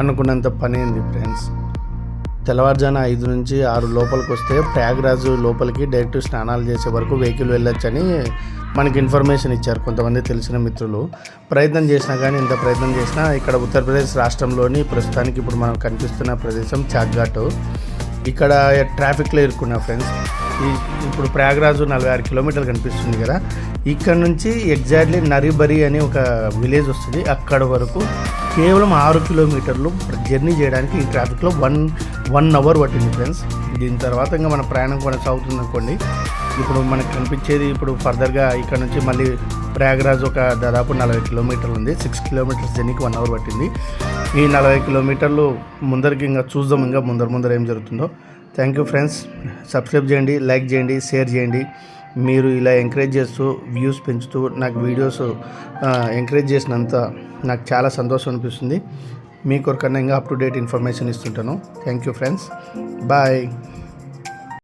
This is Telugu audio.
అనుకున్నంత పని అయింది ఫ్రెండ్స్. తెల్లవారుజాన ఐదు నుంచి ఆరు లోపలికి వస్తే ప్రయాగ్రాజ్ లోపలికి డైరెక్ట్ స్నానాలు చేసే వరకు వెహికల్ వెళ్ళొచ్చని మనకి ఇన్ఫర్మేషన్ ఇచ్చారు కొంతమంది తెలిసిన మిత్రులు. ప్రయత్నం చేసినా కానీ ఇంత ప్రయత్నం చేసినా ఇక్కడ ఉత్తరప్రదేశ్ రాష్ట్రంలోని ప్రస్తుతానికి ఇప్పుడు మనం కనిపిస్తున్న ప్రదేశం చాట్ఘాట్ ఇక్కడ ట్రాఫిక్లో ఇరుక్కున్నా ఫ్రెండ్స్ ఈ ఇప్పుడు ప్రయాగ్రాజు నలభై ఆరు కిలోమీటర్లు కనిపిస్తుంది కదా. ఇక్కడ నుంచి ఎగ్జాక్ట్లీ నరిబరి అని ఒక విలేజ్ వస్తుంది. అక్కడ వరకు కేవలం ఆరు కిలోమీటర్లు జర్నీ చేయడానికి ఈ ట్రాఫిక్లో వన్ వన్ అవర్ పట్టింది ఫ్రెండ్స్. దీని తర్వాత ఇంకా మన ప్రయాణం కొనసాగుతుంది అనుకోండి ఇప్పుడు మనకు కనిపించేది ఇప్పుడు ఫర్దర్గా ఇక్కడ నుంచి మళ్ళీ ప్రయాగరాజ్ ఒక దాదాపు నలభై కిలోమీటర్లు ఉంది. సిక్స్ కిలోమీటర్స్ జర్నీకి వన్ అవర్ పట్టింది. ఈ నలభై కిలోమీటర్లు ముందరికి ఇంకా చూద్దాం ఇంకా ముందర ముందర ఏం జరుగుతుందో. Thank you friends. సబ్స్క్రైబ్ చేయండి లైక్ చేయండి షేర్ చేయండి. మీరు ఇలా ఎంకరేజ్ చేస్తూ వ్యూస్ పెంచుతూ నాకు వీడియోస్ ఎంకరేజ్ చేసినంత నాకు చాలా సంతోషం అనిపిస్తుంది. మీ కొరకన్నా ఇంకా up to date information ఇస్తుంటాను. Thank you friends bye